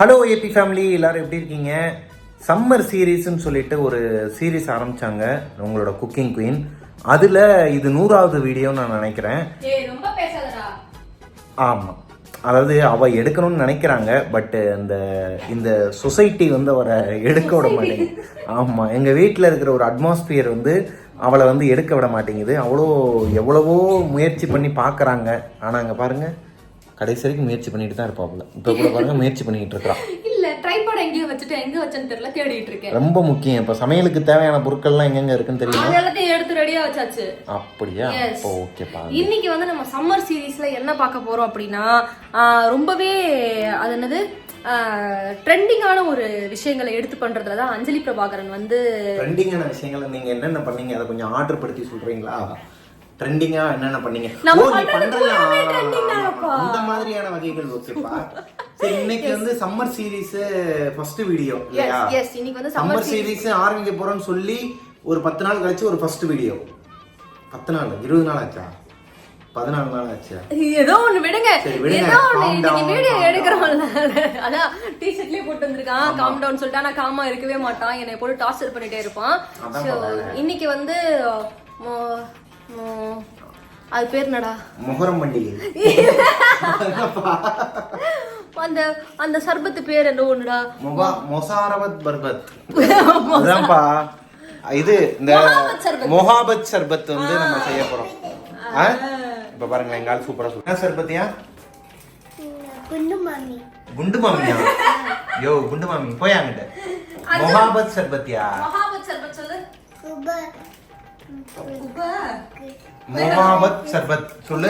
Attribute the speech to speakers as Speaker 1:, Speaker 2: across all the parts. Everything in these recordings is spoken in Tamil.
Speaker 1: ஹலோ ஏபி ஃபேமிலி எல்லாரும் எப்படி இருக்கீங்க? சம்மர் சீரீஸ்னு சொல்லிட்டு ஒரு சீரீஸ் ஆரம்பிச்சாங்க. உங்களோட குக்கிங் குயின் அதில் இது நூறாவது வீடியோன்னு நான் நினைக்கிறேன். ஆமாம் அதாவது அவ எடுக்கணும்னு நினைக்கிறாங்க பட் அந்த இந்த சொசைட்டி வந்து அவரை எடுக்க விட மாட்டேங்குது. ஆமாம் எங்கள் வீட்டில் இருக்கிற ஒரு அட்மாஸ்பியர் வந்து அவளை வந்து எடுக்க விட மாட்டேங்குது. அவ்வளோ எவ்வளவோ முயற்சி பண்ணி பார்க்குறாங்க. ஆனால் அங்கே பாருங்க. கடைசி வரைக்கும் முயற்சி பண்ணிட்டு தான் இருப்பாப்புல. இப்போ கூட பாருங்க முயற்சி பண்ணிட்டு இருக்கிறான்.
Speaker 2: இல்ல ட்ரைபாட் எங்கேயோ வச்சுட்டு எங்க வச்சேன்னு தெரியல தேடிட்டு இருக்கேன்.
Speaker 1: ரொம்ப முக்கியம். இப்போ சமையலுக்கு தேவையான பொருட்கள்லாம் எங்கெங்க இருக்குன்னு தெரியுமா?
Speaker 2: அது எல்லாத்தையும் எடுத்து ரெடியா வச்சாச்சு.
Speaker 1: அப்படியா. அப்போ ஓகேப்பா
Speaker 2: இன்னைக்கு வந்து நம்ம சம்மர் சீரீஸ்ல என்ன பார்க்க போறோம் அப்படின்னா ரொம்பவே அது என்னது? ட்ரெண்டிங்கான ஒரு விஷயங்களை எடுத்து பண்றதுல தான் அஞ்சலி பிரபாகரன் வந்து
Speaker 1: ட்ரெண்டிங்கான விஷயங்களை நீங்க என்னென்ன பண்ணீங்க? அதை கொஞ்சம் ஆர்டர் படுத்தி சொல்றீங்களா? ட்ரெண்டிங்கா என்னென்ன பண்ணீங்க? ஓ, நீ. அந்த மாதிரியான வகைகள் ஓகேப்பா சரி இன்னைக்கு வந்து சம்மர் சீரிஸ் ஃபர்ஸ்ட் வீடியோ இல்லையா?
Speaker 2: இன்னைக்கு வந்து
Speaker 1: சம்மர் சீரிஸ் ஆரம்பிக்க போறோம்னு சொல்லி ஒரு பத்து நாள் கழிச்சு ஒரு ஃபர்ஸ்ட் வீடியோ பத்து நாள் இருபது நாள் ஆச்சா? பதினாலு நாள் ஆச்சா?
Speaker 2: ஏதோ ஒண்ணு விடுங்க. ஏதோ ஒண்ணு வீடியோ. எடுக்கிறோம்ல. அதான் டிஷர்ட்லயே போட்டு வந்திருக்கான் காம் டவுன் சொல்லிட்டு ஆனா காமா இருக்கவே மாட்டான். என்னை போட்டு டார்ச்சர் பண்ணிட்டே இருப்பான். இன்னைக்கு வந்து அது பேர் என்னடா?
Speaker 1: முகரம் பண்டிகை
Speaker 2: அந்த அந்த சர்பத்து பேர் என்ன ஒண்ணுடா?
Speaker 1: முகா மொசாரவத் பர்பத். அதான்ப்பா இது இந்த
Speaker 2: மொஹாபத் சர்பத்.
Speaker 1: மொஹாபத் வந்து நம்ம செய்ய போறோம். ஆ? இப்ப பாருங்க எங்க ஆள் சூப்பரா என்ன சர்பத்தியா?
Speaker 3: குண்டு மாமி.
Speaker 1: குண்டு மாமியா? யோ குண்டு மாமி போய் அங்கிட்ட. மொஹாபத் சர்பத்தியா?
Speaker 2: மகாபத் சர்பத் சொல்லு.
Speaker 1: மொஹாபத் சர்பத் சொல்லு.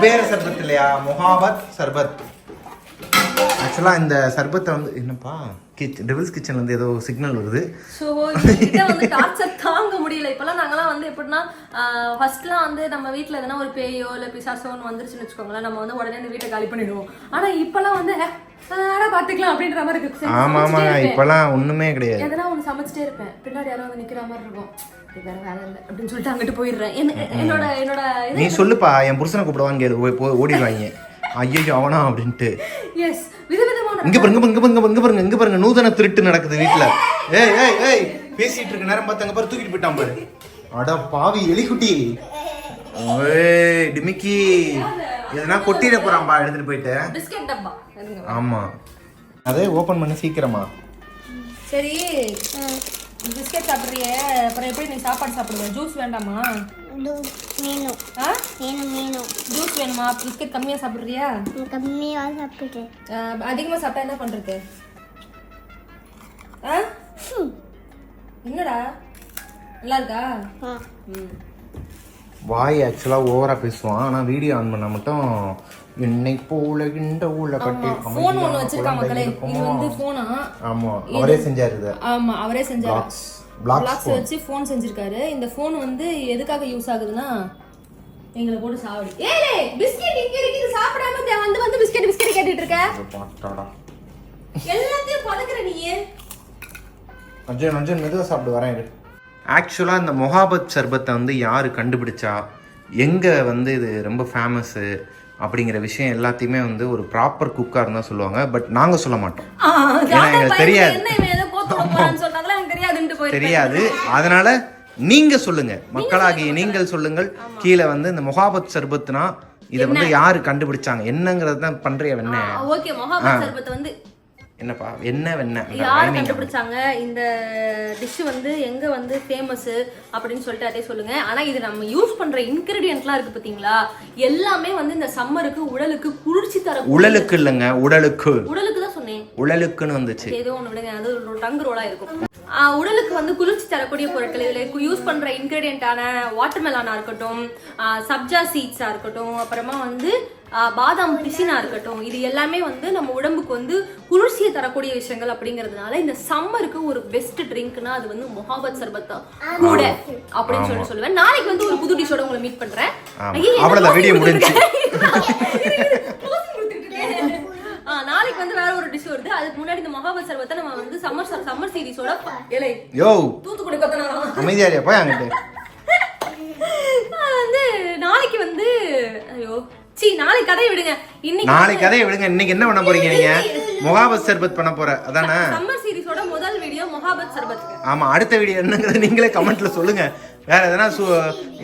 Speaker 2: வேற சர்பத்.
Speaker 1: இல்லையா? மொஹாபத் சர்பத். ஆக்சுவலா இந்த சர்பத்தை வந்து என்னப்பா? கிச் டெவில்ஸ் கிச்சன்ல இருந்து ஏதோ சிக்னல் வருது.
Speaker 2: ஸோ இவங்கிட்ட வந்து டார்ச்சர் தாங்க முடியல. இப்பெல்லாம் நாங்கெல்லாம் வந்து எப்படின்னா ஃபர்ஸ்ட்லாம் வந்து நம்ம வீட்டில் எதனா ஒரு பேயோ இல்லை பிசாசோன்னு வந்துருச்சுன்னு வச்சுக்கோங்களேன் நம்ம வந்து உடனே இந்த வீட்டை காலி பண்ணிடுவோம். ஆனால் இப்பெல்லாம் வந்து ஆடா பார்த்துக்கலாம் அப்படின்ற மாதிரி இருக்கு.
Speaker 1: ஆமா ஆமா. இப்பெல்லாம் ஒண்ணுமே கிடையாது.
Speaker 2: எதனா ஒன்று சமைச்சிட்டே இருப்பேன். பின்னாடி யாரோ வந்து நிக்கிற மாதிரி இருக்கும். இது வேற வேலை இல்லை அப்படின்னு சொல்லிட்டு அங்கிட்டு போயிடுறேன். என்ன- என்னோட என்னோட
Speaker 1: நீ சொல்லுப்பா என் புருஷனை கூப்பிடுவான்னு ஓடிடுவாங்க ஐயோ அவனா அப்படின்ட்டு.
Speaker 2: எஸ் விதவிதமான
Speaker 1: இங்க பாருங்க இங்க பாருங்க இங்க பாருங்க இங்க பாருங்க நூதன திருட்டு நடக்குது வீட்ல. ஏய் ஏய் ஏய் பேசிட்டு இருக்க நேரம் பார்த்து அங்க பாரு தூக்கிட்டு போயிட்டான் பாரு. அட பாவி எலிக்குட்டி. ஏய் டிமிக்கி. எதனா கொட்டிட போறான்பா எடுத்துட்டு போயிட்டு.
Speaker 2: பிஸ்கெட் டப்பா.
Speaker 1: ஆமா. அதே ஓபன் பண்ணி சீக்கிரமா.
Speaker 2: சரி பிஸ்கெட் சாப்பிட்றியே அப்புறம் எப்படி நீ சாப்பாடு சாப்பிடுவ? ஜூஸ் வேண்டாமா? ஜூஸ் வேணுமா? பிஸ்கெட் கம்மியாக சாப்பிட்றியா?
Speaker 3: கம்மியாக சாப்பிட்டு
Speaker 2: அதிகமாக சாப்பிட்டா என்ன பண்ணுறது ஆ? என்னடா? நல்லா இருக்கா?
Speaker 3: ஆ.
Speaker 2: ம்.
Speaker 1: வாய் ஆக்சுவலா ஓவரா பேசுவான். ஆனா வீடியோ ஆன் பண்ணா மட்டும் என்னை போல இந்த ஊழ கட்டி
Speaker 2: ஃபோன் ஒன்று வச்சிருக்கான் மக்களே. இது வந்து ஃபோனா
Speaker 1: ஆமா அவரே செஞ்சாரு இத.
Speaker 2: ஆமா அவரே செஞ்சாரு.
Speaker 1: பிளாக்ஸ்
Speaker 2: வச்சு ஃபோன் செஞ்சிருக்காரு. இந்த ஃபோன் வந்து எதுக்காக யூஸ் ஆகுதுன்னா எங்களை போட்டு சாவடி. ஏலே பிஸ்கெட் இங்க இருக்கு இது சாப்பிடாம வந்து வந்து பிஸ்கெட் பிஸ்கெட் கேட்டுட்டு இருக்க. எல்லாத்தையும் பதக்குற நீ.
Speaker 1: அர்ஜுன் அர்ஜுன் மெதுவாக சாப்பிட்டு வரேன் இரு. ஆக்சுவலாக இந்த மொஹாபத் சர்பத்தை வந்து யார் கண்டுபிடிச்சா எங்கே வந்து இது ரொம்ப ஃபேமஸ்ஸு அப்படிங்கிற விஷயம் எல்லாத்தையுமே வந்து ஒரு ப்ராப்பர் குக்காக தான் சொல்லுவாங்க பட் நாங்கள் சொல்ல மாட்டோம். ஏன்னா எங்களுக்கு தெரியாது. தெரியாது. அதனால நீங்க சொல்லுங்க. மக்களாகிய நீங்கள் சொல்லுங்கள். கீழே வந்து இந்த மொஹாபத் சர்பத்னா இதை வந்து யாரு கண்டுபிடிச்சாங்க? என்னங்கிறது தான் பண்றிய வெண்ண
Speaker 2: ஓகே. மொஹாபத் சர்பத் வந்து
Speaker 1: என்னப்பா என்ன வெண்ண
Speaker 2: யார் கண்டுபிடிச்சாங்க? இந்த டிஷ் வந்து எங்க வந்து ஃபேமஸ் அப்படின்னு சொல்லிட்டு அதே சொல்லுங்க. ஆனா இது நம்ம யூஸ் பண்ற இன்கிரிடியன்ட்லாம் இருக்கு பாத்தீங்களா? எல்லாமே வந்து இந்த சம்மருக்கு உடலுக்கு குளிர்ச்சி தர
Speaker 1: உடலுக்கு இல்லைங்க உடலுக்கு.
Speaker 2: உடலுக்கு தான் சொன்னேன்.
Speaker 1: உடலுக்குன்னு வந்துச்சு.
Speaker 2: ஏதோ ஒண்ணு விடுங்க அது ஒரு டங்கு ரோலா இருக்கும் உடலுக்கு வந்து குளிர்ச்சி தரக்கூடிய பொருட்கள் இதுல யூஸ் பண்ற இன்கிரிடியன்டான வாட்டர் மெலானா இருக்கட்டும் சப்ஜா சீட்ஸா இருக்கட்டும் அப்புறமா வந்து பாதாம் பிசினா இருக்கட்டும் இது எல்லாமே வந்து நம்ம உடம்புக்கு வந்து குளிர்ச்சியை தரக்கூடிய விஷயங்கள் அப்படிங்கிறதுனால இந்த சம்மருக்கு ஒரு பெஸ்ட் ட்ரிங்க்னா அது வந்து மொஹாபத் சர்பத்தா கூட அப்படின்னு சொல்லி சொல்லுவேன். நாளைக்கு வந்து ஒரு புது டிஷோட உங்களை மீட் பண்றேன். நாளைக்கு வந்து வேற ஒரு டிஷ் வருது. அதுக்கு முன்னாடி இந்த மொஹாபத் சர்பத்தை நம்ம வந்து சம்மர் சம்மர் சீரிஸோட இலை.
Speaker 1: யோ.
Speaker 2: தூத்துக்குடி கொத்தனாராம்
Speaker 1: அமைதியாரியா போய் அங்கிட்டு.
Speaker 2: வந்து நாளைக்கு வந்து சி நாளைக்கு கதையை விடுங்க. இன்னைக்கு
Speaker 1: நாளைக்கு கதையை விடுங்க. இன்னைக்கு என்ன பண்ண போறீங்க நீங்க? முகாபத் சர்பத் பண்ண போற. அதானே?
Speaker 2: சம்மர் சீரிஸோட முதல் வீடியோ மொஹாபத் சர்பத்துக்கு.
Speaker 1: ஆமா அடுத்த வீடியோ என்னங்கிறத நீங்களே கமெண்ட்ல சொல்லுங்க. வேற எதனா சூ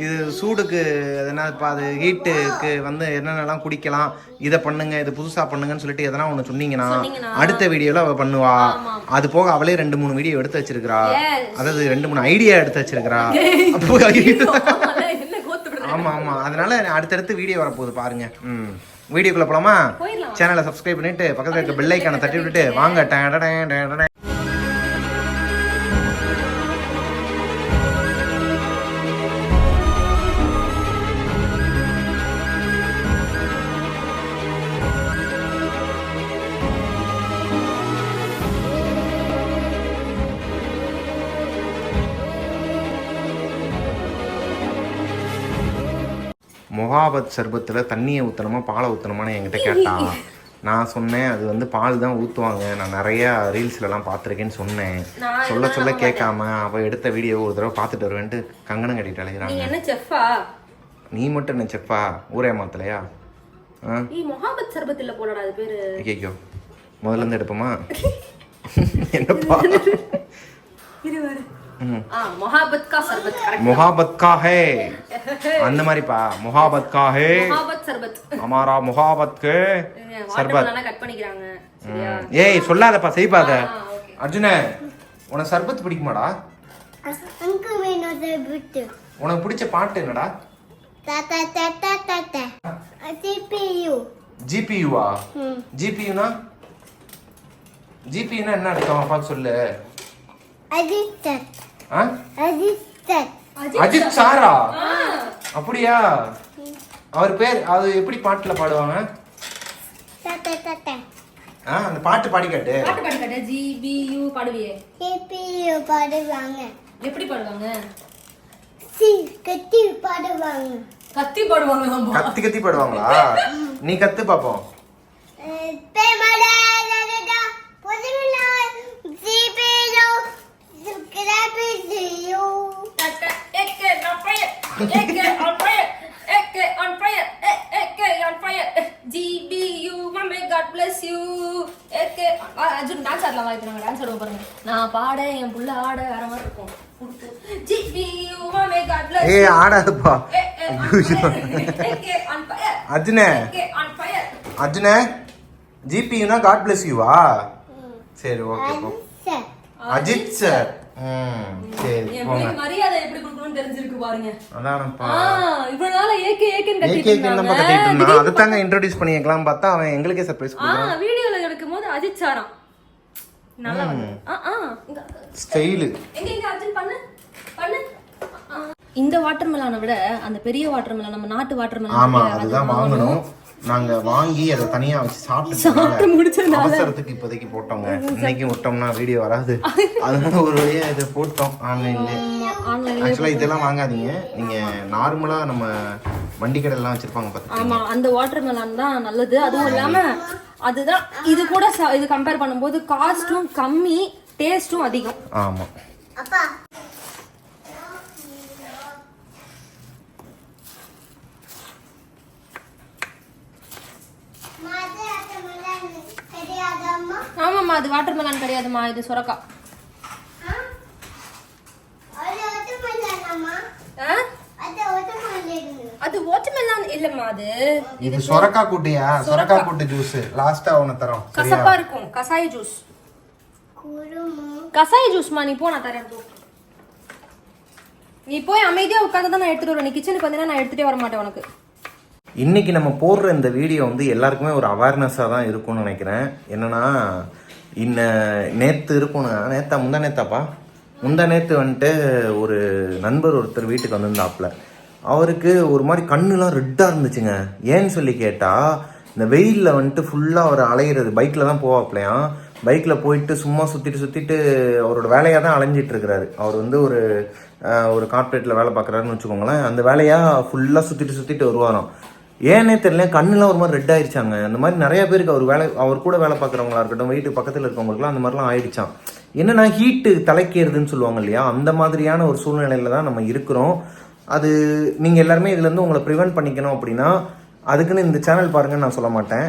Speaker 1: இது சூடுக்கு எதனா இப்போ அது ஹீட்டுக்கு வந்து என்னென்னலாம் குடிக்கலாம் இதை பண்ணுங்க இது புதுசா பண்ணுங்கன்னு சொல்லிட்டு எதனா ஒன்று சொன்னீங்கன்னா. அடுத்த வீடியோல அவ பண்ணுவா. அது போக அவளே ரெண்டு மூணு வீடியோ எடுத்து வச்சிருக்கிறா. அதாவது ரெண்டு மூணு ஐடியா எடுத்து வச்சிருக்கிறா. அப்போ
Speaker 2: ஆமால, என்ன கோத்து விடுறது
Speaker 1: ஆமா ஆமா. அதனால அடுத்தடுத்து வீடியோ வரப்போகுது பாருங்க. ம். வீடியோக்குள்ள போலாமா?
Speaker 2: போயிடலாம்.
Speaker 1: சேனலை சப்ஸ்கிரைப் பண்ணிட்டு பக்கத்துல இருக்க பெல் ஐக்கானை தட்டி விட்டுட்டு வாங்க. மொஹாபத் சர்பத்தில் தண்ணியை ஊற்றணுமா பாலை ஊற்றணுமான்னு என்கிட்ட கேட்டான். நான் சொன்னேன் அது வந்து பால் தான் ஊற்றுவாங்க நான் நிறையா ரீல்ஸ்லலாம் பார்த்துருக்கேன்னு சொன்னேன். சொல்ல சொல்ல கேட்காம அவள் எடுத்த வீடியோ ஒரு தடவை பார்த்துட்டு வருவேன்ட்டு கங்கணம் கட்டிட்டு அலைகிறாங்க நீ மட்டும் என்ன செப்பா ஊரே மாத்தலையா? ஆ?
Speaker 2: நீ மொஹாபத் சர்பத் இல்ல போலடா அது பேரு.
Speaker 1: ஐயோ முதல்ல இருந்து எடுப்போமா? என்னப்பா?
Speaker 2: இது வேற ஆ மொஹாபத் கா சர்பத் கரெக்ட்
Speaker 1: முகாபத் கா ஹே. அந்த மாதிரிப்பா. முகாபத் கா ஹே.
Speaker 2: மொஹாபத் சர்பத்.
Speaker 1: அமாரா முகாபத் கே சர்பத்.
Speaker 2: வாட்டர் கட் பண்ணிக்கிறாங்க. சரியா?
Speaker 1: ஏய் சொல்லாதப்பா செய்ப்பாத. அர்ஜுன உனக்கு சர்பத் பிடிக்குமாடா? உனக்கு பிடிச்ச பாட்டு என்னடா?
Speaker 3: CPU
Speaker 1: ஜிபியூவா ஜிபியூனா ஜிபியூனா என்ன அர்த்தம்? சொல்லு.
Speaker 3: அஜித்தர்
Speaker 1: ஆ?
Speaker 3: அஜித்தர்
Speaker 1: அஜித் சாரா? அப்படியா? அவர் பேர் அது எப்படி பாட்டுல பாடுவாங்க? ஆ அந்த பாட்டு பாடி காட்டு.
Speaker 2: பாட்டு பாடு கட்ட. ஜி பி யூ பாடுவியே.
Speaker 3: CPU பாடுவாங்க.
Speaker 2: எப்படி பாடுவாங்க?
Speaker 3: சி கத்தி பாடுவாங்க.
Speaker 2: கத்தி பாடுவாங்க.
Speaker 1: கத்தி கத்தி பாடுவாங்களா? நீ கத்து பாப்போம்.
Speaker 3: பேமடா லடடா பொதுவிலா
Speaker 2: டான்ஸ் ஆடலாம் வாய்ப்பு நாங்க டான்ஸ் ஆடுவோம் பாருங்க நான் பாட என் புள்ள ஆட வேற மாதிரி இருக்கும்
Speaker 1: ஏய். ஆடாதுப்பா. அர்ஜுனே
Speaker 2: ஏக்கே, on fire.
Speaker 1: அர்ஜுனே ஜிபியூனா காட் பிளஸ் யூவா சரி ஓகே போ
Speaker 3: சார்
Speaker 1: அஜித் சார்
Speaker 2: மரியாதை எப்படி கொடுக்கணும்னு தெரிஞ்சிருக்கு பாருங்க.
Speaker 1: அதானப்பா.
Speaker 2: இவ்வளவு நாளா ஏக்கே ஏக்கேன்னு கத்திட்டு
Speaker 1: ஏகே நம்ம
Speaker 2: இருந்தாங்க.
Speaker 1: கட்டிட்டு இருந்தான். அதை தாங்க இன்ட்ரோடியூஸ் பண்ணிக்கலாம் பார்த்தா அவன் எங்களுக்கே சர்ப்ரைஸ் கொடுக்குறான்.
Speaker 2: வீடியோல எடுக்கும் போது அஜித் சாராம் நல்லா ஆ ஆ. இங்க
Speaker 1: ஸ்டைலு.
Speaker 2: எங்க எங்க அர்ஜுன் பண்ணு பண்ணு. இந்த வாட்டர் மெலானை விட அந்த பெரிய வாட்டர் மெலான் நம்ம நாட்டு வாட்டர்
Speaker 1: ஆமா அதுதான் வாங்கணும். நாங்க வாங்கி அதை தனியா வச்சு
Speaker 2: சாப்பிட்டு.
Speaker 1: அவசரத்துக்கு இப்போதைக்கு போட்டோங்க. இன்னைக்கு விட்டோம்னா வீடியோ வராது. அதனால ஒரு வழியா இதை போட்டோம் ஆன்லைன்ல.
Speaker 2: ஆன்லைன்ல
Speaker 1: ஆக்சுவலா இதெல்லாம் வாங்காதீங்க. நீங்க நார்மலா நம்ம வண்டி கடையெல்லாம் வச்சிருப்பாங்க பார்த்து
Speaker 2: ஆமா அந்த வாட்டர் மெலான் தான் நல்லது. அதுவும் இல்லாம அதுதான் இது கூட ச- இது கம்பேர் பண்ணும்போது காஸ்டும் கம்மி டேஸ்டும் அதிகம்.
Speaker 1: ஆமா.
Speaker 2: ஆமாம்மா அது வாட்டர் மெலான் கிடையாதுமா இது சுரக்கா.
Speaker 3: அது அத்தமலானம்மா
Speaker 2: ஆ?
Speaker 3: அது அத்தமலான்
Speaker 2: அது வாட்டர் மெலான் இல்லம்மா அது.
Speaker 1: இது சொரக்கா கூட்டியா? சொரக்கா. கூட்டு ஜூஸ் லாஸ்டா உன தரோம்.
Speaker 2: கசப்பா இருக்கும். கசாய ஜூஸ் கசாய ஜூஸ்மா நீ போ நான் தரேன் நீ போய் அமைதியா உட்காந்து தான் நான் எடுத்துட்டு வருவேன். நீ கிச்சனுக்கு வந்தீங்கன்னா நான் எடுத்துட்டே வர மாட்டேன் உனக்கு.
Speaker 1: இன்னைக்கு நம்ம போடுற இந்த வீடியோ வந்து எல்லாருக்குமே ஒரு அவேர்னஸாக தான் இருக்கும்னு நினைக்கிறேன். என்னன்னா இன்ன நேற்று இருக்கும்னா நேத்தா முந்தா நேத்தாப்பா? முந்தா நேற்று வந்துட்டு ஒரு நண்பர் ஒருத்தர் வீட்டுக்கு வந்திருந்தாப்புல. அவருக்கு ஒரு மாதிரி கண்ணுலாம் ரெட்டாக இருந்துச்சுங்க. ஏன்னு சொல்லி கேட்டால் இந்த வெயிலில் வந்துட்டு ஃபுல்லாக அவர் அலையிறது பைக்கில் தான் போவாப்லையாம் பைக்கில் போயிட்டு சும்மா சுற்றிட்டு சுற்றிட்டு அவரோட வேலையாக தான் அலைஞ்சிட்டு இருக்கிறாரு அவர் வந்து ஒரு ஒரு கார்ப்பரேட்டில் வேலை பார்க்குறாருன்னு வச்சுக்கோங்களேன். அந்த வேலையாக ஃபுல்லாக சுற்றிட்டு சுற்றிட்டு வருவாராம். ஏன்னே தெரியல கண்ணுலாம் ஒரு மாதிரி ரெட் ஆயிடுச்சாங்க. அந்த மாதிரி நிறைய பேருக்கு அவர் வேலை அவர் கூட வேலை பார்க்குறவங்களா இருக்கட்டும் வீட்டு பக்கத்தில் இருக்கவங்களுக்குலாம் அந்த மாதிரிலாம் ஆயிடுச்சான் என்னன்னா ஹீட்டு தலைக்கிறதுன்னு சொல்லுவாங்க இல்லையா? அந்த மாதிரியான ஒரு சூழ்நிலையில தான் நம்ம இருக்கிறோம். அது நீங்கள் எல்லாருமே இதுலேருந்து உங்களை ப்ரிவென்ட் பண்ணிக்கணும் அப்படின்னா அதுக்குன்னு இந்த சேனல் பாருங்கன்னு நான் சொல்ல மாட்டேன்.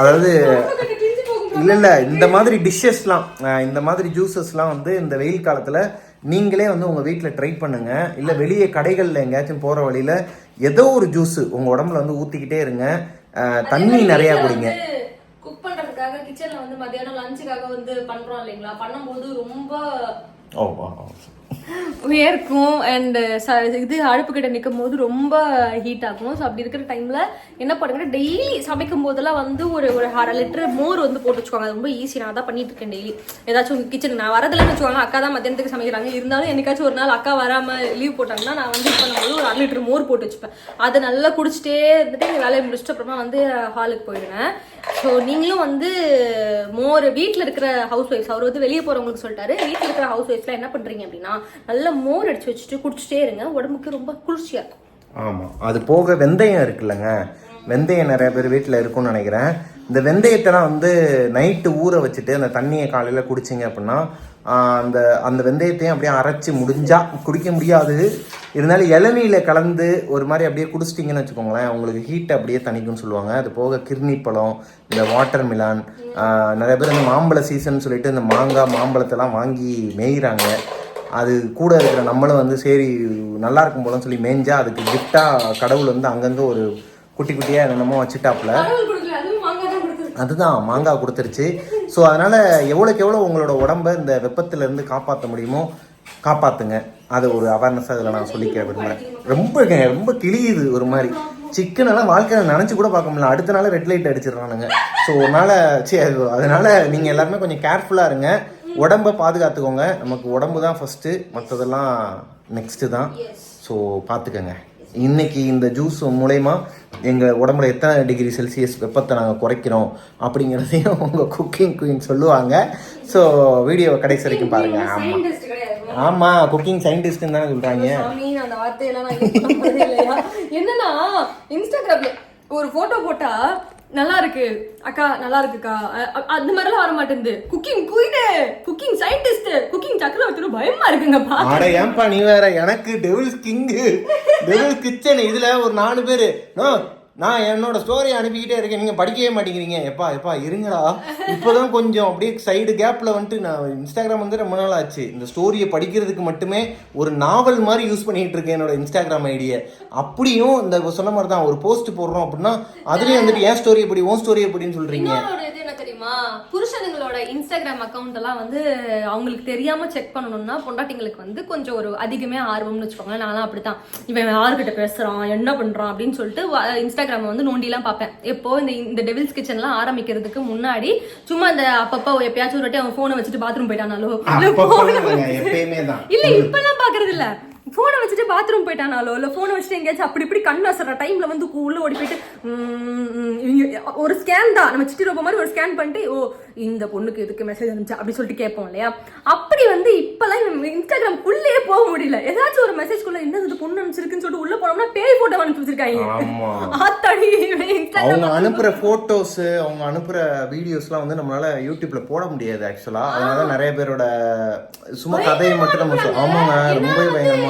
Speaker 1: அதாவது இல்ல இல்ல இந்த மாதிரி டிஷ்ஷஸ்லாம் இந்த மாதிரி ஜூஸஸ்லாம் வந்து இந்த வெயில் காலத்துல நீங்களே வந்து உங்க வீட்ல ட்ரை பண்ணுங்க. இல்ல வெளியே கடைகள்ல எங்கேயாச்சும் போற வழியில ஏதோ ஒரு ஜூஸ் உங்க உடம்புல வந்து ஊத்திக்கிட்டே இருங்க. தண்ணி நிறைய குடிங்க.
Speaker 2: குக் பண்றதுக்காக கிச்சன்ல வந்து மத்தியானம் லஞ்சுக்காக வந்து பண்றோம் இல்லைங்களா? பண்ணும்போது ரொம்ப
Speaker 1: ஓ ஓ,
Speaker 2: அண்ட் இது அடுப்பு கிட்ட நிற்கும் போது ரொம்ப ஹீட் ஆகும். ஸோ அப்படி இருக்கிற டைம்ல என்ன பண்ணுங்க டெய்லி சமைக்கும் போதெல்லாம் வந்து ஒரு ஒரு அரை லிட்டர் மோர் வந்து போட்டு வச்சுக்கோங்க அது ரொம்ப ஈஸி நான் தான் பண்ணிட்டு இருக்கேன் டெய்லி ஏதாச்சும் கிச்சன் நான் வரதில்லன்னு வச்சுக்கோங்க அக்கா தான் மத்தியானத்துக்கு சமைக்கிறாங்க. இருந்தாலும் என்னைக்காச்சும் ஒரு நாள் அக்கா வராம லீவ் போட்டாங்கன்னா நான் வந்து இப்போ பண்ணும்போது ஒரு அரை லிட்டர் மோர் போட்டு வச்சுப்பேன். அதை நல்லா குடிச்சிட்டே இருந்துட்டு வேலையை முடிச்சிட்டு அப்புறமா வந்து ஹாலுக்கு போயிடுவேன். ஸோ நீங்களும் வந்து மோர் வீட்டில் இருக்கிற ஹவுஸ் ஒய்ஃப்ஸ் அவர் வந்து வெளியே போகிறவங்களுக்கு சொல்லிட்டாரு. வீட்டில் இருக்கிற ஹவுஸ் ஒய்ஃப்ஸ்லாம் என்ன பண்ணுறீங்க அப்படின்னா நல்ல மோர் அடிச்சு வச்சுட்டு குடிச்சிட்டே இருங்க. உடம்புக்கு ரொம்ப குளிர்ச்சியாக இருக்கும்.
Speaker 1: ஆமாம் அது போக வெந்தயம் இருக்குல்லங்க வெந்தயம் நிறைய பேர் வீட்டில் இருக்கும்னு நினைக்கிறேன். இந்த வெந்தயத்தெல்லாம் வந்து நைட்டு ஊற வச்சுட்டு அந்த தண்ணியை காலையில் குடிச்சிங்க அப்படின்னா அந்த அந்த வெந்தயத்தையும் அப்படியே அரைச்சி முடிஞ்சா குடிக்க முடியாது. இருந்தாலும் இளநீல கலந்து ஒரு மாதிரி அப்படியே குடிச்சிட்டிங்கன்னு வச்சுக்கோங்களேன் உங்களுக்கு ஹீட் அப்படியே தணிக்கும்னு சொல்லுவாங்க. அது போக கிர்னி பழம் இந்த வாட்டர் மிலான் நிறைய பேர் இந்த மாம்பழ சீசன் சொல்லிட்டு இந்த மாங்காய் மாம்பழத்தெல்லாம் வாங்கி மேய்கிறாங்க அது கூட இருக்கிற நம்மளும் வந்து சரி நல்லா இருக்கும் போலன்னு சொல்லி மேய்ஞ்சா அதுக்கு கிஃப்டா கடவுள் வந்து அங்கங்க ஒரு குட்டி குட்டியா என்னமோ வச்சுட்டாப்புல. அதுதான் மாங்காய் கொடுத்துருச்சு. ஸோ அதனால எவ்வளோக்கு எவ்வளோ உங்களோட உடம்ப இந்த வெப்பத்துல இருந்து காப்பாற்ற முடியுமோ காப்பாத்துங்க. அது ஒரு அவேர்னஸ் அதில் நான் சொல்லிக்க விரும்புகிறேன் ரொம்ப ரொம்ப கிளியுது ஒரு மாதிரி. சிக்கன் எல்லாம் வாழ்க்கையில நினச்சி கூட பார்க்க முடியல. அடுத்த நாள் ரெட் லைட் அடிச்சிடுறானுங்க. ஸோ அதனால சரி அது அதனால நீங்கள் எல்லாருமே கொஞ்சம் கேர்ஃபுல்லாக இருங்க. உடம்ப பாதுகாத்துக்கோங்க. நமக்கு உடம்பு தான் ஃபஸ்ட்டு மற்றதெல்லாம் நெக்ஸ்ட்டு தான். ஸோ பார்த்துக்கங்க. இன்னைக்கு இந்த ஜூஸ் மூலயமா எங்கள் உடம்புல எத்தனை டிகிரி செல்சியஸ் வெப்பத்தை நாங்கள் குறைக்கிறோம் அப்படிங்கிறதையும் உங்கள் குக்கிங் குயின் சொல்லுவாங்க. ஸோ வீடியோ கடைசி வரைக்கும் பாருங்க. ஆமாம் ஆமாம் குக்கிங் சயின்டிஸ்ட்னு தானே சொல்கிறாங்க
Speaker 2: என்னன்னா இன்ஸ்டாகிராம்ல ஒரு போட்டோ போட்டா நல்லா இருக்கு அக்கா நல்லா இருக்குக்கா அந்த மாதிரிலாம் வர மாட்டேங்குது cooking queen cooking scientist cooking சக்கரவர்த்தி பயமா இருக்குங்கப்பா.
Speaker 1: அட ஏன்பா நீ வேற? எனக்கு டெவில்ஸ் கிங்கு டெவில்ஸ் கிச்சன் இதுல ஒரு நாலு பேரு. நோ நான் என்னோட ஸ்டோரி அனுப்பிக்கிட்டே இருக்கேன். நீங்க படிக்கவே மாட்டேங்கிறீங்க. எப்பா எப்பா இருங்கடா. இப்போதான் கொஞ்சம் அப்படியே சைடு கேப்ல வந்துட்டு நான் இன்ஸ்டாகிராம் வந்து ரொம்ப நாள் ஆச்சு. இந்த ஸ்டோரியை படிக்கிறதுக்கு மட்டுமே ஒரு நாவல் மாதிரி யூஸ் பண்ணிட்டு இருக்கேன் என்னோட இன்ஸ்டாகிராம் ஐடியை அப்படியும் இந்த சொன்ன மாதிரி தான் ஒரு போஸ்ட் போடுறோம் அப்படின்னா அதுலயும் வந்துட்டு ஏன் ஸ்டோரி எப்படி உன் ஸ்டோரி எப்படின்னு சொல்றீங்க.
Speaker 2: தெரியுமா? புருஷனுங்களோட இன்ஸ்டாகிராம் அக்கவுண்ட் எல்லாம் வந்து அவங்களுக்கு தெரியாம செக் பண்ணணும்னா பொண்டாட்டிங்களுக்கு வந்து கொஞ்சம் ஒரு அதிகமே ஆர்வம்னு வச்சுக்கோங்களேன். நான்லாம் அப்படித்தான். இவன் யாருக்கிட்ட பேசுறான்? என்ன பண்றான்? அப்படின்னு சொல்லிட்டு இன்ஸ்டாகிராம் வந்து நோண்டிலாம் பார்ப்பேன். எப்போ இந்த இந்த டெவில்ஸ் கிச்சன்லாம் ஆரம்பிக்கிறதுக்கு முன்னாடி சும்மா இந்த அப்பப்போ எப்பயாச்சும் ஒரு வாட்டி அவன் போனை வச்சுட்டு பாத்ரூம் போயிட்டானாலோ? இல்ல இப்பெல்லாம் பாக்குறது இல்ல போனை வச்சுட்டு பாத்ரூம் போயிட்டானாலோ இல்ல போனை வச்சுட்டு எங்கேயாச்சும் அப்படி இப்படி கண் அசற டைம்ல வந்து உள்ள ஓடி போயிட்டு ஒரு ஸ்கேன் தான். நம்ம சிட்டி ரோபோ மாதிரி ஒரு ஸ்கேன் பண்ணிட்டு ஓ இந்த பொண்ணுக்கு எதுக்கு மெசேஜ் அனுப்பிச்சா? அப்படி சொல்லிட்டு கேட்போம் இல்லையா? அப்படி வந்து இப்பெல்லாம் இன்ஸ்டாகிராம் உள்ளே போக முடியல. ஏதாச்சும் ஒரு மெசேஜ் குள்ள என்ன இது பொண்ணு அனுப்பிச்சிருக்குன்னு சொல்லிட்டு உள்ள போனோம்னா பேய் போட்டோ அனுப்பி வச்சிருக்காங்க. ஆத்தாடி
Speaker 1: அவங்க
Speaker 2: இன்ஸ்டாகிராம்
Speaker 1: அனுப்புற போட்டோஸ் அவங்க அனுப்புற வீடியோஸ்லாம் வந்து நம்மளால யூடியூப்ல போட முடியாது ஆக்சுவலா அதனால நிறைய பேரோட சும்மா கதையை மட்டும் நம்ம ஆமாங்க ரொம்பவே பயங்கரமா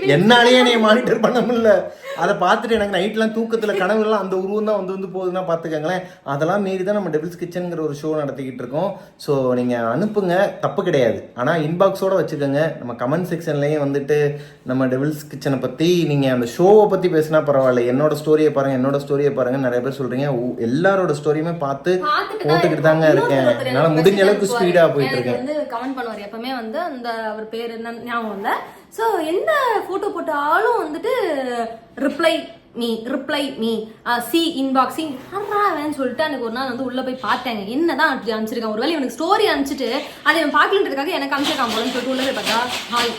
Speaker 1: என்னாலேயே நீ மானிட்டர் பண்ண முடியல. அதை பார்த்துட்டு எனக்கு நைட்லாம் தூக்கத்துல கனவுலாம் அந்த உருவம் தான் வந்து வந்து போகுதுன்னா பார்த்துக்கங்களேன். அதெல்லாம் மீறி தான் நம்ம டெபிள்ஸ் கிச்சனுங்கிற ஒரு ஷோ நடத்திக்கிட்டு இருக்கோம். ஸோ நீங்க அனுப்புங்க. தப்பு கிடையாது. ஆனா இன்பாக்ஸோட வச்சுக்கோங்க. நம்ம கமெண்ட் செக்ஷன்லயும் வந்துட்டு நம்ம டெபிள்ஸ் கிச்சனை பத்தி நீங்க அந்த ஷோவை பத்தி பேசினா பரவாயில்ல. என்னோட ஸ்டோரியை பாருங்க என்னோட ஸ்டோரியை பாருங்க நிறைய பேர் சொல்றீங்க. ஊ- எல்லாரோட ஸ்டோரியுமே பார்த்து போட்டுக்கிட்டு தாங்க இருக்கேன். என்னால முடிஞ்ச அளவுக்கு
Speaker 2: அனுப்புவாரு.
Speaker 1: ஸ்பீடா போயிட்டு இருக்கேன்.
Speaker 2: கமெண்ட் பண்ணுவார். எப்பவுமே வந்து அந்த அவர் பேர் என்ன ஞாபகம் இல்ல சோ எந்த போட்டோ போட்டாலும் வந்துட்டு reply me reply me see inboxing வேன்னு சொல்லிட்டு எனக்கு ஒரு நாள் வந்து உள்ள போய் பார்த்தேங்க. என்னதான் அப்படி அனுப்பிச்சிருக்கான்? ஒருவேளை இவனுக்கு ஸ்டோரி அனுப்பிச்சிட்டு அதை இவன் பார்க்கலன்றதுக்காக எனக்கு அனுப்பிச்சிருக்கான் போலன்னு சொல்லிட்டு உள்ள போய் பார்த்தா ஹாய்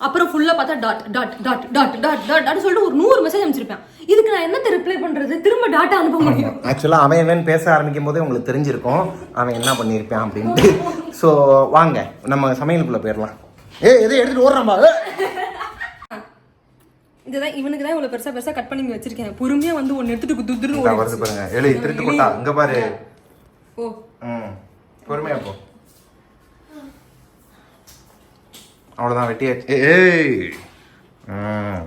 Speaker 2: அப்புறம் ஃபுல்லா பார்த்தா dot dot dot dot dot dot dot சொல்லிட்டு ஒரு நூறு மெசேஜ் அனுப்பிச்சிருப்பேன். இதுக்கு நான் என்னத்த ரிப்ளை பண்றது? திரும்ப டாட்டா அனுப்ப முடியும்.
Speaker 1: ஆக்சுவலா அவன் என்னன்னு பேச ஆரம்பிக்கும் போதே உங்களுக்கு தெரிஞ்சிருக்கும். அவன் என்ன பண்ணியிருப்பான் அப்படின்ட்டு. ஸோ வாங்க. நம்ம சமையலுக்குள்ள போயிடலாம். ஏ எதை எடுத்துட்டு ஓடுறாம்பா ஏ.
Speaker 2: இதுதான் இவனுக்கு தான் இவ்வளவு பெருசா பெருசா கட் பண்ணி வச்சிருக்கேன். பொறுமையா வந்து ஒன்னு எடுத்துட்டு குத்து குத்துன்னு
Speaker 1: வருது பாருங்க. எழு திருட்டு கொட்டா. இங்க பாரு.
Speaker 2: ஓ.
Speaker 1: ம். பொறுமையா போ. அவ்வளோதான் வெட்டியாச்சு. ஏய். ம்.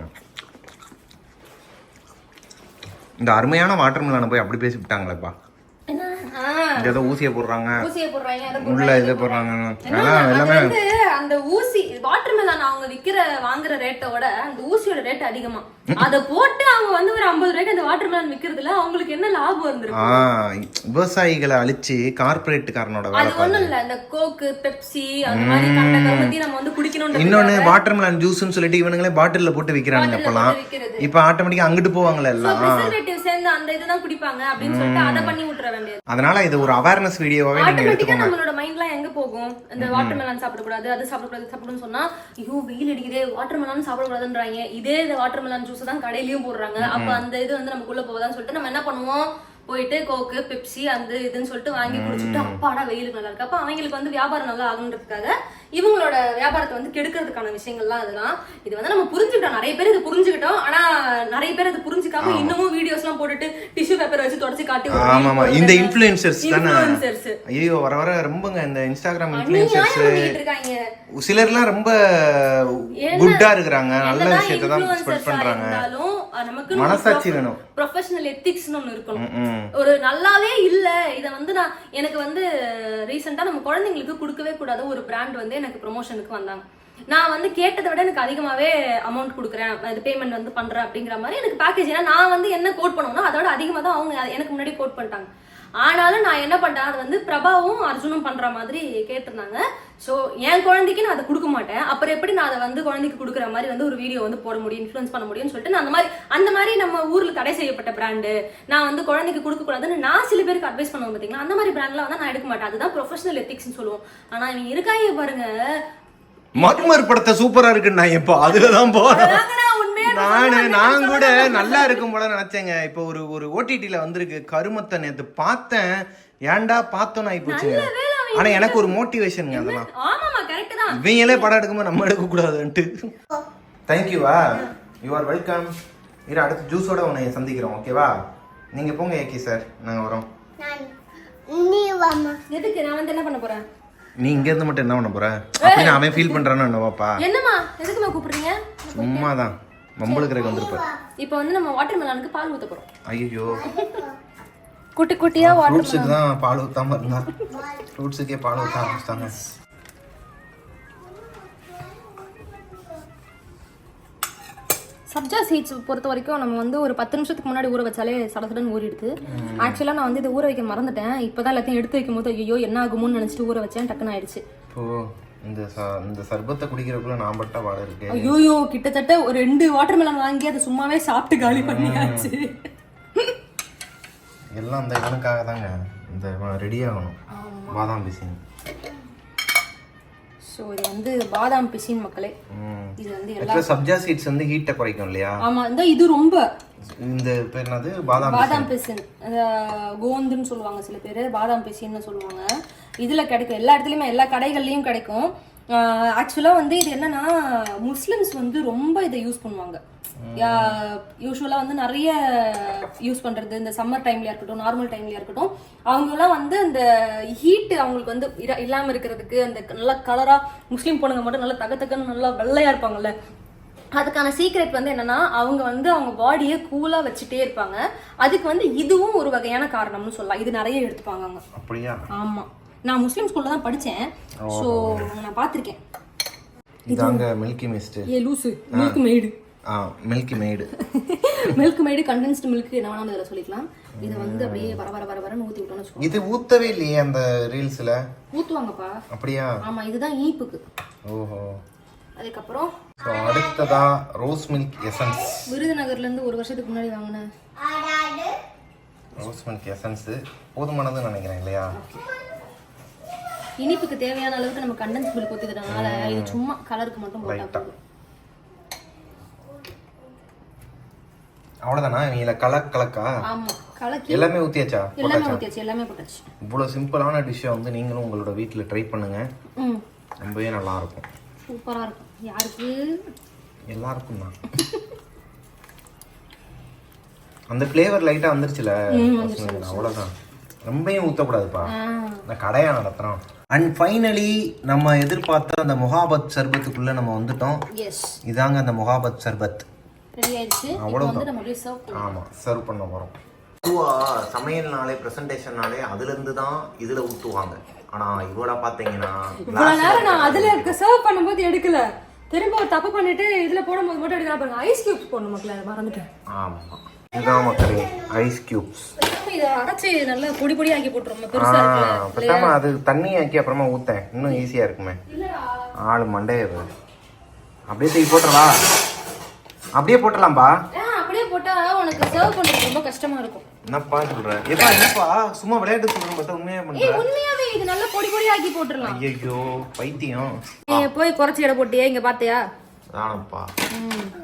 Speaker 1: இந்த அருமையான வாட்டர் மிலான போய் அப்படி பேசி விட்டாங்களேப்பா. ஏதோ ஊசியை போடுறாங்க. உள்ள இது போடுறாங்க அதெல்லாம்
Speaker 2: அது
Speaker 1: எல்லாமே
Speaker 2: அந்த ஊசி வாட்டர் மெலன் அவங்க விற்கிற வாங்குற ரேட்டை விட அந்த ஊசியோட ரேட் அதிகமா. அத போட்டு அவங்க வந்து ஒரு ஐம்பது ரூபாய்க்கு அந்த வாட்டர் மெலன் விக்கிறதுல அவங்களுக்கு என்ன லாபம் வந்திருக்கு
Speaker 1: விவசாயிகளை அழிச்சு கார்பரேட்டுக்காரனோட வேலை
Speaker 2: அது ஒண்ணும் இல்ல இந்த கோக்கு பெப்சி அந்த மாதிரி நம்ம வந்து குடிக்கணும்
Speaker 1: இன்னொன்னு வாட்டர் மிலான் ஜூஸ்னு சொல்லிட்டு இவனுங்களே பாட்டில்ல போட்டு விக்கிறானுங்க இப்பெல்லாம்
Speaker 2: விக்கிறது.
Speaker 1: இப்ப ஆட்டோமேட்டிக்கா அங்கிட்டு போவாங்கல்ல எல்லாம்.
Speaker 2: சேர்ந்து அந்த இதுதான் குடிப்பாங்க அப்படின்னு சொல்லிட்டு அதை பண்ணி விட்டுற வேண்டியது.
Speaker 1: அதனால இது ஒரு அவேர்னஸ் வீடியோவாவே நீங்க எடுத்துக்கோங்க.
Speaker 2: நம்மளோட மைண்ட்லாம் எங்க போகும்? இந்த வாட்டர் மெலன் சாப்பிடக்கூடாது அது சாப்பிடக்கூடாது சாப்பிடணும்னு சொன்னா ஐயோ வெயில் அடிக்குதே வாட்டர் மெலன் சாப்பிடக்கூடாதுன்றாங்க. இதே இந்த வாட்டர் மெலன் ஜூஸ் தான் கடையிலயும் போடுறாங்க. அப்ப அந்த இது வந்து நமக்குள்ள போகுதான்னு சொல்லிட்டு நம்ம என்ன பண்ணுவோம்? போயிட்டு கோக்கு பெப்சி அந்த இதுன்னு சொல்லிட்டு வாங்கி குடிச்சிட்டு அப்பாடா வெயிலுக்கு நல்லா இருக்கு. அப்ப அவங்களுக்கு வந்து வியாபாரம் நல்லா ஆகுன்றதுக்காக இவங்களோட வியாபாரத்தை வந்து கெடுக்கிறதுக்கான விஷயங்கள்லாம் அதெல்லாம் இது வந்து நம்ம புரிஞ்சுக்கிட்டோம். நிறைய பேர் இது புரிஞ்சுக்கிட்டோம். ஆனா நிறைய பேர் இது புரிஞ்சுக்காம இன்னமும் வீடியோஸ் எல்லாம் போட்டுட்டு டிஷ்யூ பேப்பர் வச்சு தொடச்சு காட்டி
Speaker 1: ஆமா இந்த. இன்ஃபுளுசர்ஸ் தானே. ஐயோ வர வர ரொம்பங்க இந்த இன்ஸ்டாகிராம் இன்ஃபுளுசர்ஸ் சிலர்லாம் ரொம்ப குட்டா இருக்கிறாங்க. நல்ல விஷயத்தை தான் ஸ்ப்ரெட் பண்றாங்க. மனசாட்சி வேணும்.
Speaker 2: ப்ரொஃபஷனல் எத்திக்ஸ்னு ஒண்ணு இருக்கணும். ஒரு நல்லாவே இல்ல. இத வந்து நான் எனக்கு வந்து ரீசெண்டா நம்ம குழந்தைங்களுக்கு கொடுக்கவே கூடாத ஒரு பிராண்ட் வந்து எனக்கு ப்ரொமோஷனுக்கு வந்தாங்க. நான் வந்து கேட்டதை விட எனக்கு அதிகமாவே அமௌண்ட் கொடுக்குறேன். இது பேமெண்ட் வந்து பண்றேன் அப்படிங்கிற மாதிரி எனக்கு பேக்கேஜ் ஏன்னா நான் வந்து என்ன கோட் பண்ணுவோம்னா அதோட அதிகமாக தான் அவங்க எனக்கு முன்னாடி கோட் பண்ணிட்டாங்க. ஆனாலும் நான் என்ன பண்றேன்? அது வந்து பிரபாவும் அர்ஜுனும் பண்ற மாதிரி கேட்டிருந்தாங்க. ஸோ என் குழந்தைக்கு நான் அதை கொடுக்க மாட்டேன். அப்புறம் எப்படி நான் அதை வந்து குழந்தைக்கு கொடுக்குற மாதிரி வந்து ஒரு வீடியோ வந்து போட முடியும் இன்ஃப்ளூயன்ஸ் பண்ண முடியும்னு சொல்லிட்டு நான் அந்த மாதிரி அந்த மாதிரி நம்ம ஊர்ல தடை செய்யப்பட்ட பிராண்டு நான் வந்து குழந்தைக்கு கொடுக்க கூடாதுன்னு நான் சில பேருக்கு அட்வைஸ் பண்ணுவேன் பாத்தீங்களா? அந்த மாதிரி பிராண்ட்லாம் வந்து நான் எடுக்க மாட்டேன். அதுதான் ப்ரொஃபஷனல் எத்திக்ஸ்னு சொல்லுவோம். ஆனா இவங்க இருக்காங்க பாருங்க.
Speaker 1: மர்மர் படத்தை சூப்பரா இருக்குன்னு நான் இப்போ அதுலதான் போறேன்.
Speaker 2: அதாங்க நான்
Speaker 1: நானு கூட நல்லா இருக்கும் போல நினைச்சேங்க. இப்போ ஒரு ஒரு ஓடிடில வந்திருக்கு. கருமத்தை நேத்து பார்த்தேன். ஏன்டா பார்த்தோன்னு ஆகி போச்சுங்க ஆனா எனக்கு ஒரு மோட்டிவேஷனுங்க அதெல்லாம்.
Speaker 2: ஆமாமா கரெக்ட் தான்.
Speaker 1: இவங்களே படம் எடுக்கும்போது நம்ம எடுக்க கூடாதுன்ட்டு தேங்க்யூவா யூ ஆர் வெல்கம் இரு அடுத்து ஜூஸோட உன்னை சந்திக்கிறோம். ஓகேவா நீங்க போங்க ஏகே சார் நாங்க வரோம்.
Speaker 3: நான் நீ வாமா
Speaker 2: எதுக்கு? நான் வந்து என்ன பண்ண போறேன்?
Speaker 1: நீ இங்க இருந்து மட்டும் என்ன பண்ண போற? அப்படின்னு அவன் ஃபீல் பண்றான்னு என்னவாப்பா
Speaker 2: என்னம்மா? எதுக்குமா கூப்பிடுறீங்க?
Speaker 1: சும்மா தான் மம்பளுக்கிறக்கு வந்திருப்ப
Speaker 2: இப்போ வந்து நம்ம வாட்டர் மெலனுக்கு பால் ஊத்த போறோம்.
Speaker 1: ஐயோ
Speaker 2: குட்டி குட்டியா வாட்டர்
Speaker 1: ஃப்ரூட்ஸுக்கு தான் பால் ஊத்தாம இருந்தா. ஃப்ரூட்ஸுக்கே பால் ஊத்த ஆரம்பிச்சிட்டாங்க.
Speaker 2: சப்ஜா சீட்ஸ் பொறுத்த வரைக்கும் நம்ம வந்து ஒரு பத்து நிமிஷத்துக்கு முன்னாடி ஊற வச்சாலே சடசடன்னு ஊறிடுது. ஆக்சுவலா நான் வந்து இதை ஊற வைக்க மறந்துட்டேன். இப்பதான் எல்லாத்தையும் எடுத்து வைக்கும் போது ஐயோ என்ன ஆகுமோன்னு நினைச்சிட்டு ஊற வச்சேன் டக்குன்னு ஆயிடுச்சு.
Speaker 1: இந்த இந்த சர்பத்தை குடிக்கிறதுக்குள்ள நான் பட்ட பாடம் இருக்கு.
Speaker 2: ஐயோயோ கிட்டத்தட்ட ஒரு ரெண்டு வாட்டர் மெலன் வாங்கி அதை சும்மாவே சாப்பிட்டு காலி பண்ணியாச்சு.
Speaker 1: எல்லாம் அந்த இவனுக்காக தாங்க. இந்த ரெடி ஆகணும். பாதாம் பிசின்.
Speaker 2: ஸோ இது வந்து பாதாம் பிசின் மக்களே. இது வந்து எல்லா
Speaker 1: ஆக்சுவலாக சப்ஜா சீட்ஸ் வந்து ஹீட்டை குறைக்கும் இல்லையா?
Speaker 2: ஆமா இந்த இது ரொம்ப
Speaker 1: இந்த பேர் என்னது? பாதாம்
Speaker 2: பாதாம் பிசின். கோந்துன்னு சொல்லுவாங்க சில பேர். பாதாம் பிசின்னு சொல்லுவாங்க. இதுல கிடைக்கும். எல்லா இடத்துலயுமே எல்லா கடைகள்லயும் கிடைக்கும். ஆக்சுவலாக வந்து இது என்னன்னா முஸ்லிம்ஸ் வந்து ரொம்ப இதை யூஸ் பண்ணுவாங்க. யூஸ்வலாக வந்து நிறைய யூஸ் பண்றது. இந்த சம்மர் டைம்லயா இருக்கட்டும் நார்மல் டைம்லயா இருக்கட்டும் அவங்கெல்லாம் வந்து அந்த ஹீட் அவங்களுக்கு வந்து இர- இல்லாம இருக்கிறதுக்கு அந்த நல்லா கலரா முஸ்லீம் பொண்ணுங்க மட்டும் நல்லா தக தகன்னு நல்லா வெள்ளையா இருப்பாங்கல்ல. அதுக்கான சீக்ரெட் வந்து என்னன்னா அவங்க வந்து அவங்க பாடியை கூலா வச்சுட்டே இருப்பாங்க. அதுக்கு வந்து இதுவும் ஒரு வகையான காரணம்னு சொல்லலாம். இது நிறைய எடுத்துப்பாங்க அவங்க.
Speaker 1: அப்படியா?
Speaker 2: ஆமா. நான் முஸ்லீம் ஸ்கூல்ல தான் படிச்சேன். ஸோ நான் பார்த்திருக்கேன்.
Speaker 1: இதாங்க மில்கி மிஸ்ட்
Speaker 2: ஏ லூசு. மில்க் மேடு
Speaker 1: ஆ milky maid
Speaker 2: Milkmaid condensed milk என்ன வேணாலும் இதில் சொல்லிக்கலாம். இதை வந்து அப்படியே வர வர வர வரன்னு ஊற்றி விட்டோம்னு வச்சுக்கோங்க.
Speaker 1: இது ஊத்தவே இல்லையே அந்த ரீல்ஸ்ல
Speaker 2: ஊற்றுவாங்கப்பா
Speaker 1: அப்படியா?
Speaker 2: ஆமா இதுதான் இனிப்புக்கு.
Speaker 1: ஓஹோ.
Speaker 2: அதுக்கப்புறம்
Speaker 1: அடுத்ததா ரோஸ் மில்க் எசன்ஸ்
Speaker 2: விருதுநகர்ல இருந்து ஒரு வருஷத்துக்கு முன்னாடி வாங்கினேன்
Speaker 1: ரோஸ் மில்க் எசன்ஸ் போதுமானதுன்னு நினைக்கிறேன் இல்லையா?
Speaker 2: இனிப்புக்கு தேவையான அளவுக்கு நம்ம கண்டென்ஸ் மில்க் ஊற்றிக்கிறதுனால இது சும்மா கலருக்கு மட்டும் போட்டா
Speaker 1: லைட்டா
Speaker 2: போதும்.
Speaker 1: அவ்வளோதானா இவங்கள கலக் கலக்கா?
Speaker 2: ஆமா. கலக்கி
Speaker 1: எல்லாமே ஊத்தியாச்சா?
Speaker 2: எல்லாமே ஊற்றியாச்சு எல்லாமே போட்டாச்சு.
Speaker 1: இவ்வளோ சிம்பிளான டிஷ்ஷை வந்து நீங்களும் உங்களோட வீட்டில் ட்ரை பண்ணுங்க. ரொம்பவே நல்லா இருக்கும்
Speaker 2: சூப்பரா இருக்கும். யாருக்கு?
Speaker 1: எல்லாருக்கும் தான். அந்த ஃப்ளேவர் லைட்டாக வந்துருச்சுல அவ்வளோதான் ரொம்பவும் ஊற்றக்கூடாதுப்பா
Speaker 2: ஆ,
Speaker 1: நான் கடையா நடத்துகிறோம் அண்ட் ஃபைனலி நம்ம எதிர்பார்த்த அந்த முகாபத் சர்பத்துக்குள்ளே நம்ம வந்துட்டோம். இதாங்க அந்த முகாபத் சர்பத்.
Speaker 2: நம்ம அப்படியே சர்வ் பண்ணலாம்.
Speaker 1: ஆமாம் சர்வ் பண்ண போகிறோம் பொதுவாக சமையல்னாலே ப்ரெசன்டேஷன்னாலே அதுலேருந்து தான் இதில் ஊற்றுவாங்க ஆனால் இவளை பார்த்தீங்கன்னா
Speaker 2: இவ்வளவு நேரம் நான் அதுல இருக்க சர்வ் பண்ணும்போது எடுக்கல. திரும்ப ஒரு தப்பு பண்ணிட்டு இதுல போடும்போது மட்டும் எடுக்கலாம் பாருங்க ஐஸ் கியூப்ஸ் போடணும் மக்களே மறந்துட்டேன்.
Speaker 1: ஆமாம் இதுதான் மக்களே ஐஸ் கியூப்ஸ்
Speaker 2: நல்லா பொடி பொடி ஆக்கி போட்டுருவோம்.
Speaker 1: அது தண்ணி ஆக்கி அப்புறமா ஊத்தேன். இன்னும் ஈஸியா இருக்குமே. ஆளு மண்டைய பாரு. அப்படியே தூக்கி போட்டுறவா? அப்படியே போட்டுடலாம்பா.
Speaker 2: ஆ, அப்படியே போட்டா உனக்கு சர்வ் பண்றது ரொம்ப கஷ்டமா இருக்கும்.
Speaker 1: என்னப்பா சொல்ற? என்னப்பா? சும்மா விளையாட்டு சொல்றேன் பார்த்தா உண்மையா
Speaker 2: ஏய்
Speaker 1: பண்ற
Speaker 2: உண்மையாவே இது நல்லா பொடி பொடி ஆக்கி போட்டுடலாம்.
Speaker 1: ஐயோ பைத்தியம்.
Speaker 2: நீ போய் குறைச்சி எடை போட்டியா இங்க பாத்தியா?
Speaker 1: தானப்பா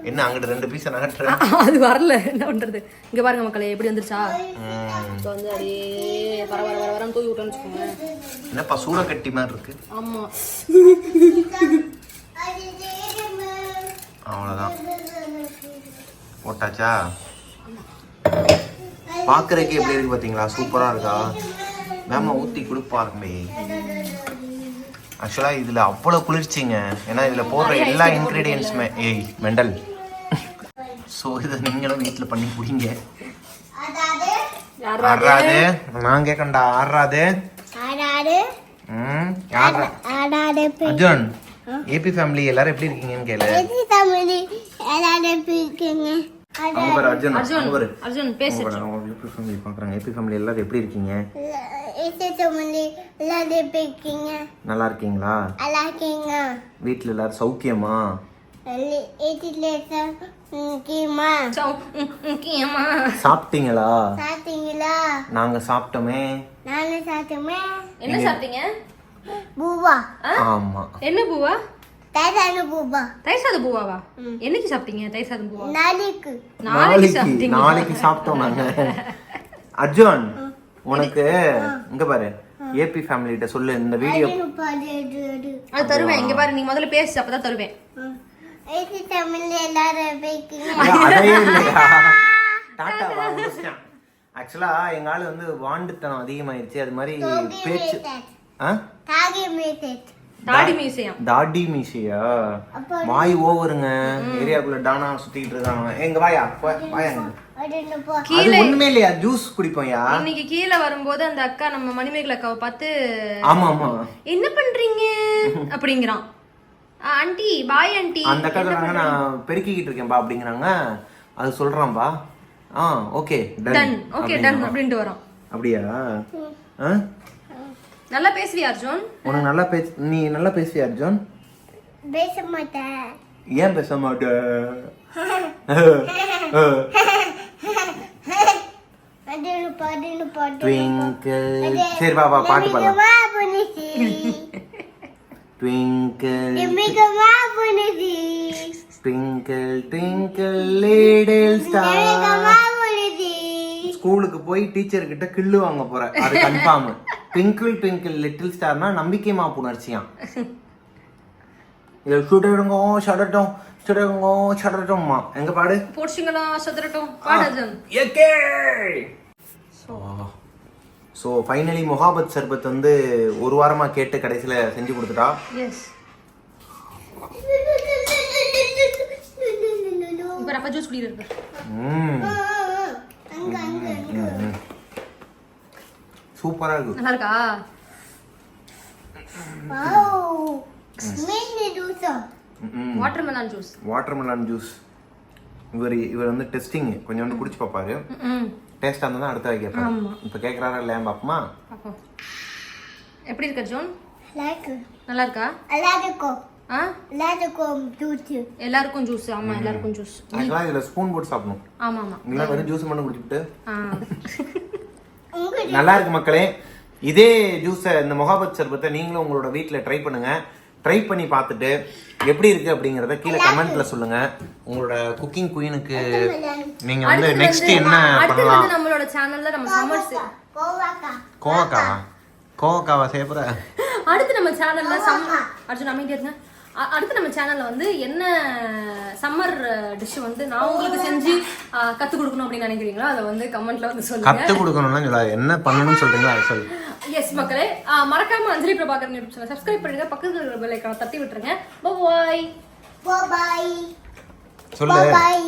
Speaker 1: என்ன அங்கிட்டு ரெண்டு பீஸ் நகட்டுற?
Speaker 2: அது வரல. என்ன பண்றது? இங்க பாருங்க மக்களே எப்படி வந்துருச்சா. இப்போ வந்து அப்படியே வர வர வர வரன்னு தூக்கி வச்சுக்கோங்க
Speaker 1: என்னப்பா சூட கட்டி மாதிரி இருக்கு.
Speaker 2: ஆமா.
Speaker 1: அவ்வளவுதான். போட்டாச்சா? பாக்குறதுக்கு எப்படி இருக்கு பாத்தீங்களா? சூப்பரா இருக்கா? மேம ஊத்தி கொடுப்பாருமே. ஆக்சுவலா இதுல அவ்வளவு குளிர்ச்சிங்க. ஏன்னா இதுல போடுற எல்லா இன்கிரீடியன்ஸுமே ஏய் மெண்டல். ஸோ இதை நீங்களும் வீட்டில் பண்ணி குடிங்க. ஆறாது. நான் கேட்கண்டா
Speaker 3: ஆடாடு
Speaker 1: அர்ஜுன் ஏபி ஃபேமிலி எல்லாரும் எப்படி இருக்கீங்கன்னு கேளு. அவங்க பாரு அர்ஜுன் அவங்க பாரு.
Speaker 2: அர்ஜுன் பேசு.
Speaker 1: அவங்க ஏபி ஃபேமிலி பார்க்குறாங்க? ஏபி ஃபேமிலி எல்லாரும் எப்படி இருக்கீங்க?
Speaker 3: எது தமிழ் எல்லாரும் இருக்கீங்க
Speaker 1: நல்லா இருக்கீங்களா?
Speaker 3: நல்லா இருக்கீங்க
Speaker 1: வீட்டில் எல்லாரும் சௌக்கியமா சாப்பிட்டீங்களா?
Speaker 3: சாப்பிட்டீங்களா?
Speaker 1: நாங்க சாப்பிட்டோமே.
Speaker 3: நானும் சாப்பிட்டோமே.
Speaker 2: என்ன சாப்பிட்டீங்க?
Speaker 3: பூவா.
Speaker 1: ஆமா.
Speaker 2: என்ன பூவா?
Speaker 3: பூவா.
Speaker 2: சாதம் பூவாவா? என்னைக்கு சாப்பிட்டீங்க தயிர் சாதம் பூவா?
Speaker 3: நாளைக்கு.
Speaker 2: நாளைக்கு
Speaker 1: நாளைக்கு
Speaker 2: சாப்பிட்டீங்க
Speaker 1: நாளைக்கு சாப்பிட்டோம் நாங்க. அர்ஜுன் உனக்கு இங்க பாரு. ஏபி ஃபேமிலிட்ட சொல்லு இந்த வீடியோ
Speaker 2: அது தருவேன் இங்க பாரு நீ முதல்ல பேசு அப்பதான் தருவேன்.
Speaker 3: எல்லாரும்
Speaker 1: டாட்டாவா முடிச்சிட்டேன். ஆக்சுவலா எங்க ஆளு வந்து வாண்டுத்தனம் அதிகமாயிருச்சு அது மாதிரி பேச்சு ஆ?
Speaker 2: தாடி மியூசியம்.
Speaker 1: தாடி மீசியா வாய் ஓவருங்க. ஏரியாக்குள்ள டானா சுத்திட்டு இருக்காங்க. எங்க வாயா. வாயா அது ஒண்ணுமே இல்லையா? ஜூஸ் குடிப்போம்யா
Speaker 2: இன்னைக்கு கீழே வரும்போது அந்த அக்கா நம்ம மணிமேகலை அக்காவை பார்த்து
Speaker 1: ஆமா ஆமா.
Speaker 2: என்ன பண்றீங்க? அப்படிங்கிறான். "ஆ, ஆண்டி பாய் ஆண்டி.
Speaker 1: அந்த அக்கா சொல்றாங்க நான் பெருக்கிக்கிட்டு இருக்கேன்பா அப்படிங்கிறாங்க. அது சொல்றான்பா. Ah okay
Speaker 2: done okay done அப்படின்ட்டு வரோம்
Speaker 1: அப்படியா? ஆ?
Speaker 2: நல்லா பேசுவியா அர்ஜுன்?
Speaker 1: உனக்கு நல்லா பேச நீ நல்லா பேசுவியா அர்ஜுன்?
Speaker 3: பேச மாட்டேன்.
Speaker 1: ஏன் பேச மாட்ட? சரி வா வா பாட்டு பாடலாம்.
Speaker 3: மிகமா புனிசி
Speaker 1: ட்விங்கிள்
Speaker 3: மிகமா புனிசி
Speaker 1: ஸ்கூலுக்கு போய் டீச்சர் கிட்ட கிள்ளு வாங்க போற அது கன்ஃபார்ம் ட்விங்கிள் ட்விங்கிள் லிட்டில் ஸ்டார்னா நம்பிக்கைமா புணர்ச்சியாம் இது சுடருங்கோ சடட்டும் சுடருங்கோ சடட்டும்மா எங்க பாடு?
Speaker 2: போடுச்சிங்களா சதுரட்டும்? பாடு Arjun
Speaker 1: A K so finally மொஹாபத் சர்பத் வந்து ஒரு வாரமா கேட்டு கடைசியில செஞ்சு கொடுத்துட்டா.
Speaker 2: எஸ் இப்ப ரப்ப ஜூஸ் குடிக்கிறது
Speaker 1: ம். சூப்பரா இருக்கு
Speaker 2: நல்லா இருக்கா
Speaker 3: வாவ் மீன் தூசா
Speaker 2: watermelon juice
Speaker 1: watermelon juice இவர் இவர் வந்து டெஸ்டிங் கொஞ்சம் வந்து குடிச்சு பார்ப்பாரு
Speaker 2: ம்
Speaker 1: டேஸ்டாக இருந்தால் அடுத்த கேட்பாரு. இப்போ கேட்குறாரா இல்லையா பாப்பமா?
Speaker 2: எப்படி இருக்கு
Speaker 3: லைக்
Speaker 2: நல்லா இருக்கா.
Speaker 3: எல்லாருக்கும்
Speaker 2: ஆ
Speaker 3: எல்லாருக்கும் தூச்சு
Speaker 2: எல்லாருக்கும் ஜூஸ் ஆமா எல்லாருக்கும் ஜூஸ்
Speaker 1: ஆக்சுவலாக இதில் ஸ்பூன் போட்டு சாப்பிடணும்.
Speaker 2: ஆமா ஆமா
Speaker 1: வெறும் ஜூஸ் மட்டும் குடிச்சுட்டு நல்லா இருக்கு மக்களே. இதே ஜூஸை இந்த முகாபத் சர்பத்தை நீங்களும் உங்களோட வீட்டில் ட்ரை பண்ணுங்க. ட்ரை பண்ணி பார்த்துட்டு எப்படி இருக்கு அப்படிங்கறத கீழே கமெண்ட்ல சொல்லுங்க. உங்களோட குக்கிங் குயினுக்கு நீங்க வந்து
Speaker 2: அடுத்து
Speaker 1: நெக்ஸ்ட் என்ன பண்ணலாம்?
Speaker 2: நம்மளோட சேனல்ல நம்ம சம்மர்
Speaker 3: கோவாக்கா.
Speaker 1: கோவக்காவா? கோவக்காவா செய்யப்படுற
Speaker 2: அடுத்து நம்ம சேனல்ல சம் அர்ஜுன் அமைதியா இருங்க. அடுத்து நம்ம சேனல்ல வந்து என்ன சம்மர் டிஷ் வந்து நான் உங்களுக்கு செஞ்சு கத்து கொடுக்கணும் அப்படின்னு நினைக்கிறீங்களோ அதை வந்து கமெண்ட்ல வந்து சொல்லுங்க.
Speaker 1: கத்து கொடுக்கணும்னா சொல்லாது என்ன பண்ணணும்னு சொல்றீங்களோ அதை சொல்லு.
Speaker 2: எஸ் மக்களே மறக்காம Anjali Prabhakaran YouTube channel subscribe பண்ணுங்க பக்கத்துல இருக்கிற பெல் ஐக்கான தட்டி விட்டுருங்க. பாய்
Speaker 3: பாய்
Speaker 1: சொல்லு.
Speaker 3: பாய்